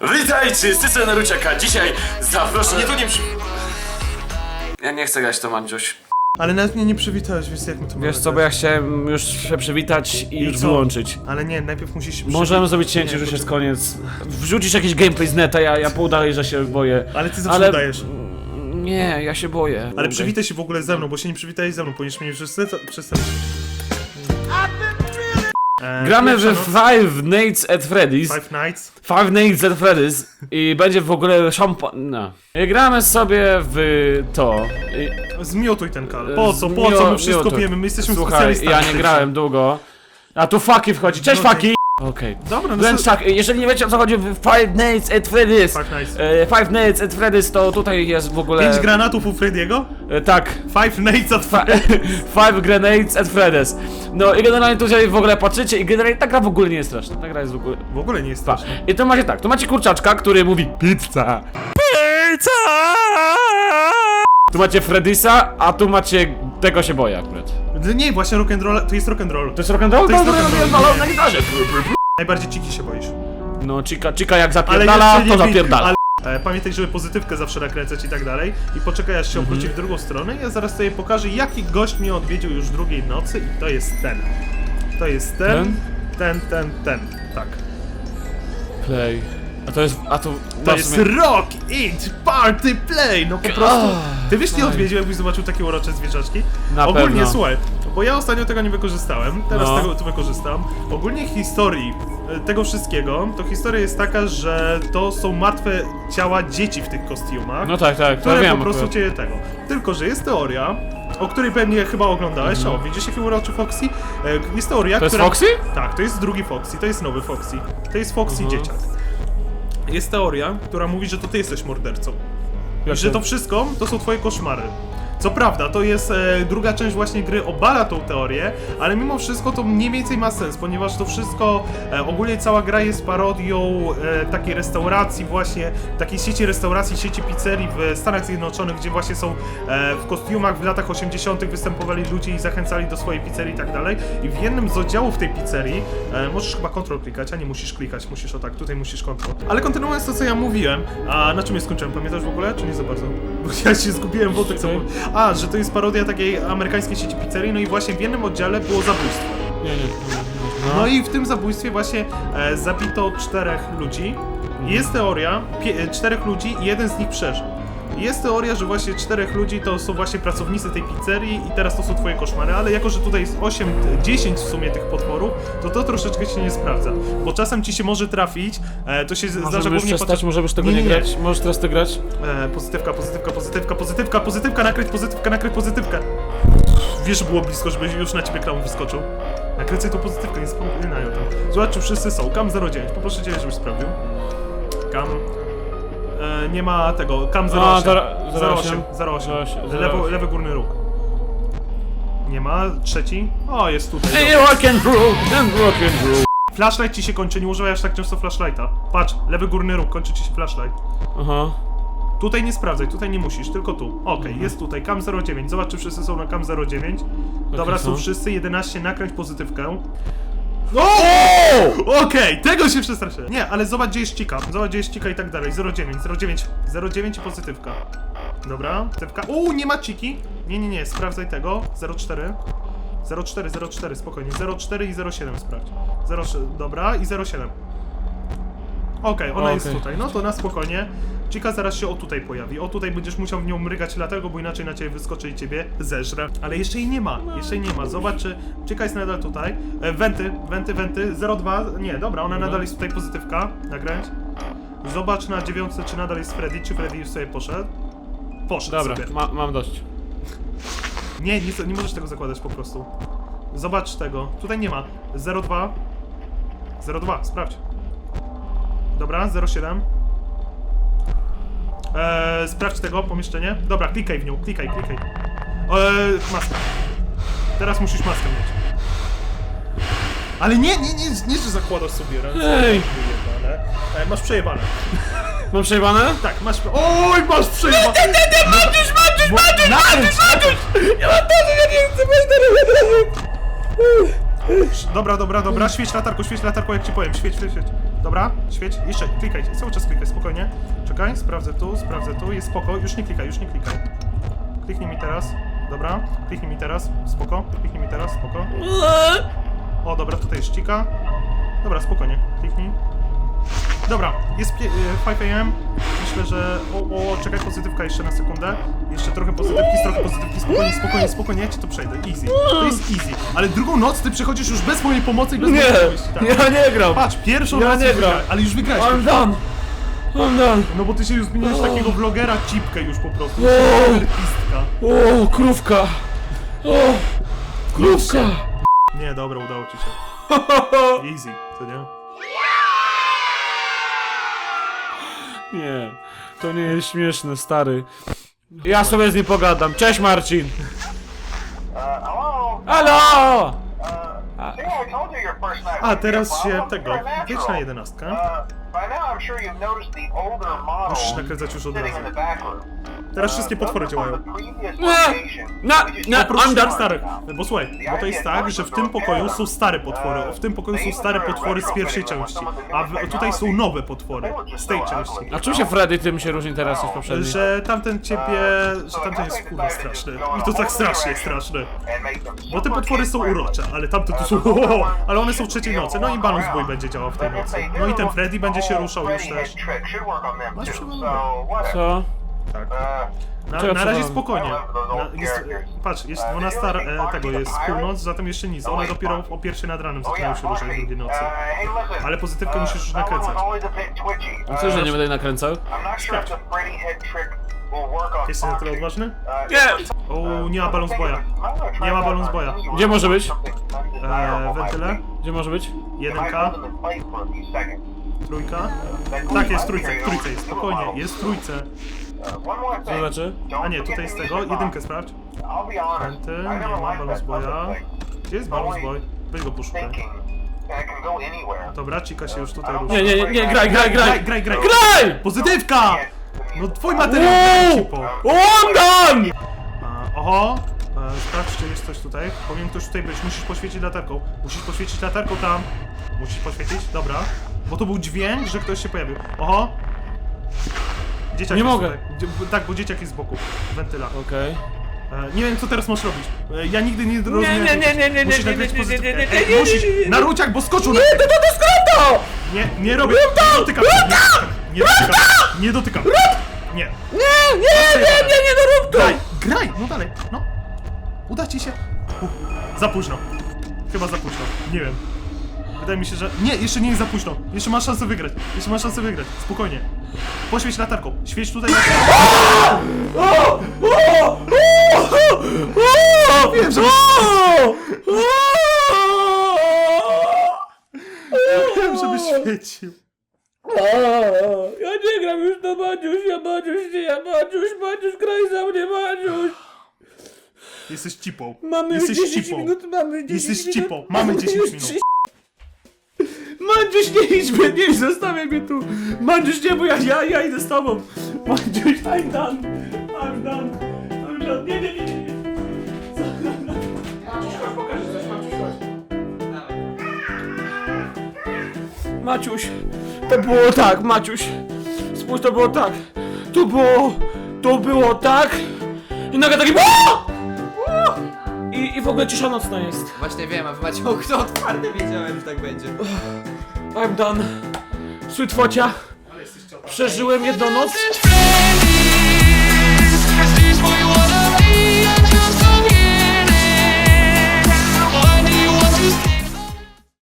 Witajcie, z Tyce Naruciaka. Dzisiaj zaproszę... Nie, to nie przy... Ja nie chcę grać to, Mandziuś. Ale nawet mnie nie przywitałeś, więc jak my to Wiesz mamy co, bo ja grać? chciałem już się przywitać i, już co? wyłączyć. Ale nie, najpierw musisz się Możemy zrobić cięcie, Nie, że już jest poczekaj. koniec. Wrzucisz jakiś gameplay z neta, ja, ja pół dalej, że się boję. Ale ty zawsze Ale- dajesz. Nie, ja się boję. Ale przywitaj się w ogóle ze mną, bo się nie przywitałeś ze mną, ponieważ mnie wszyscy przedstawić. E, Gramy w Five Nights at Freddy's. Five Nights. Five Nights at Freddy's i będzie w ogóle szampan... No. I gramy sobie w to. I... Zmiotuj ten kal. Po co, po co my wszystko wiemy? My jesteśmy Słuchaj, specjalistami. ja nie grałem długo. A tu Faki wchodzi. Cześć No, Faki! Okej. Dobra, no Więc so- tak, jeżeli nie wiecie o co chodzi w Five Nights at Freddy's, Five Nights. e, Five Nights at Freddy's, to tutaj jest w ogóle... Pięć granatów u Frediego? E, tak. Five Nights at Fa- Five Grenades at Freddy's. No i generalnie tutaj w ogóle patrzycie i generalnie ta gra w ogóle nie jest straszna. Ta gra jest w ogóle... W ogóle nie jest Pa. straszne. I to macie tak, tu macie kurczaczka, który mówi pizza. Pizza! Tu macie Freddysa, a tu macie... Tego się boję akurat. Nie, właśnie rock'n'roll, to jest rock'n'roll. To jest rock'n'roll? To jest rock'n'roll. no, na gitarze. Najbardziej ciki się boisz. No, Chica, Chica jak zapierdala, to zapierdala. Ale, e, pamiętaj, żeby pozytywkę zawsze nakręcać i tak dalej. I poczekaj, aż się Mhm. obróci w drugą stronę. Ja zaraz sobie pokażę, jaki gość mnie odwiedził już drugiej nocy i to jest ten. To jest ten, ten, ten, ten. Tak. Play. A to jest... A to... To no, jest sumie- rock, it, party, play! No po prostu. Ty byś nie fajnie. odwiedził, jakbyś zobaczył takie urocze zwierzaczki. Na Ogólnie, pewno. słuchaj, bo ja ostatnio tego nie wykorzystałem, teraz No. tego tu wykorzystam. Ogólnie historii e, tego wszystkiego, to historia jest taka, że to są martwe ciała dzieci w tych kostiumach. No tak, tak, to które wiem po prostu cię tego. Tylko, że jest teoria, o której pewnie chyba oglądałeś. O, widzisz jaki uroczy Foxy? E, Jest teoria, Mhm. To jest która... Foxy? Tak, to jest drugi Foxy, to jest nowy Foxy. To jest Foxy Mhm. dzieciak. Jest teoria, która mówi, że to ty jesteś mordercą. I Jak że to? to wszystko to są twoje koszmary. Co prawda, to jest e, druga część właśnie gry obala tą teorię, ale mimo wszystko to mniej więcej ma sens, ponieważ to wszystko, e, ogólnie cała gra jest parodią e, takiej restauracji właśnie, takiej sieci restauracji, sieci pizzerii w Stanach Zjednoczonych, gdzie właśnie są e, w kostiumach w latach 80 występowali ludzie i zachęcali do swojej pizzerii i tak dalej. I w jednym z oddziałów tej pizzerii, e, możesz chyba kontrol klikać, a nie musisz klikać, musisz o tak, tutaj musisz kontrol. Ale kontynuując to, co ja mówiłem, a na czym ja skończyłem, pamiętasz w ogóle, czy nie za bardzo? Bo ja się zgubiłem wątek, co. A, że to jest parodia takiej amerykańskiej sieci pizzerii, no i właśnie w jednym oddziale było zabójstwo. Nie, nie, nie. No i w tym zabójstwie właśnie e, zabito czterech ludzi. Jest teoria, pie, e, czterech ludzi i jeden z nich przeżył. Jest teoria, że właśnie czterech ludzi to są właśnie pracownicy tej pizzerii i teraz to są twoje koszmary, ale jako, że tutaj jest 8, 10 w sumie tych potworów, to to troszeczkę się nie sprawdza. Bo czasem ci się może trafić, e, to się zdarza Możemy już głównie przestać, może już tego Nie, nie, nie, grać? Możesz teraz to grać? E, pozytywka, pozytywka, pozytywka, pozytywka, pozytywka, nakryć, pozytywka, nakryć, pozytywkę. Wiesz, że było blisko, żeby już na ciebie klam wyskoczył. Nakręcaj tą pozytywkę, nie wspominają tam. Zobacz, czy wszyscy są. Kam 09, poproszę cię, żebyś sprawdził. Kam... E, nie ma tego, Kam 08. A, dobra, 08, 08. 08. Lewo, lewy górny róg. Nie ma, trzeci? O, jest tutaj. Hey, dobra. rock and roll, and rock and roll. Flashlight ci się kończy, nie używasz tak często flashlighta. Patrz, lewy górny róg, kończy ci się flashlight. Aha. Tutaj nie sprawdzaj, tutaj nie musisz, tylko tu. Okej, jest tutaj, cam 09. Zobacz, czy wszyscy są na cam 09. Dobra, są są. wszyscy, 11, nakręć pozytywkę. O! Okej, tego się przestraszyłem. Nie, ale zobacz, gdzie jest cika. Zobacz, gdzie jest cika i tak dalej. 09, 09, 09 i pozytywka. Dobra, pozytywka. Uuu, nie ma ciki. Nie, nie, nie, sprawdzaj tego. 04. 04, 04, spokojnie. 04 i 07 sprawdź. 03, dobra, i 07. Okej, ona jest Okej. tutaj. No to na spokojnie. Chica zaraz się o tutaj pojawi. O tutaj będziesz musiał w nią mrygać dlatego, bo inaczej na ciebie wyskoczy i ciebie zeżre. Ale jeszcze jej nie ma, jeszcze jej nie ma. Zobacz, czy Chica jest nadal tutaj. E, wenty, wenty, wenty. 02. Nie, dobra, ona nadal jest tutaj pozytywka. Nagrać. Zobacz na dziewiątce, czy nadal jest Freddy, czy Freddy już sobie poszedł. Poszedł Dobra, sobie. ma, mam dość. Nie, nie, nie możesz tego zakładać po prostu. Zobacz tego. Tutaj nie ma. 02. 02, sprawdź. Dobra, 07. Eee, sprawdź tego pomieszczenie. Dobra, klikaj w nią, klikaj, klikaj. Eee, maska. Teraz musisz maskę mieć. Ale nie, nie, nie, nie, że zakładasz sobie ręce. Ej. Wyjebane. Eee, masz przejebane. Mam przejebane? Tak, masz. Oj, masz przejebane! Nie, nie, nie, Maciuś, Maciuś, Maciuś, Maciuś, Maciuś! Nie mam tego, ja nie chcę być teraz Dobra, dobra, dobra, świeć latarką, świeć latarką, jak ci powiem, świeć, świeć, świeć. Dobra, świeć. Jeszcze, klikaj, cały czas klikaj, spokojnie. Czekaj, sprawdzę tu, sprawdzę tu, jest spoko, już nie klikaj, już nie klikaj. Kliknij mi teraz, dobra, kliknij mi teraz, spoko, kliknij mi teraz, spoko. O, dobra, tutaj jest ścika. Dobra, spokojnie, kliknij. Dobra, jest pie- y, 5 am. Myślę, że. O, o, czekaj, pozytywka jeszcze na sekundę. Jeszcze trochę pozytywki, trochę pozytywki. Spokojnie, spokojnie, spokojnie, ja ci to przejdę. Easy. To jest easy. Ale drugą noc ty przechodzisz już bez mojej pomocy i bez Nie, mojej pomощi, tak. ja nie gram. Patrz, pierwszą Ja raz nie już gram. wygrałeś, ale już wygrałeś. I'm done. I'm done. No bo ty się już zmieniłeś z takiego vlogera cipkę już po prostu. O! Artistka. O, krówka. O, krówka. Nie, dobra, udało ci się. Easy, to nie? Nie, to nie jest śmieszne, stary. Ja sobie z nim pogadam. Cześć, Marcin. Uh, hello? Halo! See, I told you your first night A, be teraz się problem. tego. You're a Wejdź na natural. jedenastkę. Uh, by now I'm sure you've noticed the older model Musisz nakręcać już od sitting razu. in the back room. Teraz wszystkie potwory Those are działają. location. na- na- done. starych. Bo słuchaj, bo to jest tak, że w tym pokoju są stare potwory. W tym pokoju są stare potwory z pierwszej części. A w, tutaj są nowe potwory z tej części. A czym się Freddy tym się różni teraz niż poprzedni? Że tamten ciebie, że tamten jest kurwa straszny. I to tak strasznie straszny. them Bo te potwory są urocze, ale tamte to są ale one są w trzeciej nocy. No i Balance Boy będzie działał w tej nocy. No i ten Freddy będzie się ruszał już też. Masz przewalone. Co? Tak. Na, na razie spokojnie. Na, jest, patrz, jest 12 e, tego jest północ, zatem jeszcze nic. One dopiero o pierwszej nad ranem zaczynają się ruszać w drugiej nocy. Ale pozytywkę musisz już nakręcać. A co, że nie będę nakręcał? Sprawdź. Jesteś na tyle odważny? Nie! O, nie ma Balance Boya. Nie ma Balance Boya. Gdzie może być? E, wentyle, Gdzie może być? jedynka, trójka. Tak, jest w trójce, w trójce jest, spokojnie, jest w trójce. Co znaczy? A nie, tutaj jest tego, jedynkę sprawdź. Wenty, nie ma Balance Boya. Gdzie jest Balance Boy? Weź go poszukaj. Dobra, Chica się już tutaj rusza. Nie, nie, nie, nie, graj, graj, graj! graj, graj! Graj! Pozytywka! No twój materiał, cipo. A, Oho, e, sprawdź, czy jest coś tutaj. Powinien ktoś tutaj być. Musisz poświecić latarką. Musisz poświecić latarką tam. Musisz poświecić, dobra. Bo to był dźwięk, że ktoś się pojawił. Oho. Dzieciak Nie jest mogę. Tutaj. Dzie- Tak, bo dzieciak jest z boku. Wentyla. Okej. E, nie wiem, co teraz masz robić. E, ja nigdy nie rozumiem. nie, nie, nie, nie, Musisz nie, nagrać nie, nie, nie, nie, nie, Ej, nie, nie, musisz. nie, nie. Na ruciak, bo skoczył na Nie, to to skręto! Nie, nie robię. Nie dotykam. Nie dotykam. Nie dotykam. Nie. Nie, nie, nie, nie, nie, no rób to! Graj, graj, no dalej, no. Uda ci się. Za późno. Chyba za późno. Nie wiem. Wydaje mi się, że... Nie, jeszcze nie jest za późno. Jeszcze masz szansę wygrać. Jeszcze masz szansę wygrać. Spokojnie. Poświeć latarką. Świeć tutaj latarką. Wiem, że... Wiem, żebyś świecił. Ja nie gram już do Madziuś, ja Madziuś, nie, ja Madziuś, Madziuś, graj za mnie, Madziuś! Jesteś cipą. Mamy już Jesteś 10 cipą. minut, mamy 10 Jesteś minut. cipą. Mamy 10 już minut. Mandziuś, nie idź, nie idź, zostawiaj mnie tu! Mandziuś, nie, bo ja, ja, ja idę z tobą! Mandziuś, I'm done! I'm done! I'm done! Nie, nie, nie, nie! nie. Maciuś, chodź, pokażę coś, Maciuś, chodź. Maciuś, to było tak, Maciuś. Spójrz, to było tak. Tu było, to było tak. I nagle taki... O! O! I, I w ogóle cisza nocna jest. Właśnie wiem, a wy macie okno otwarte, wiedziałem, że tak będzie. I'm done. Sweet focia. Przeżyłem jedną noc. friend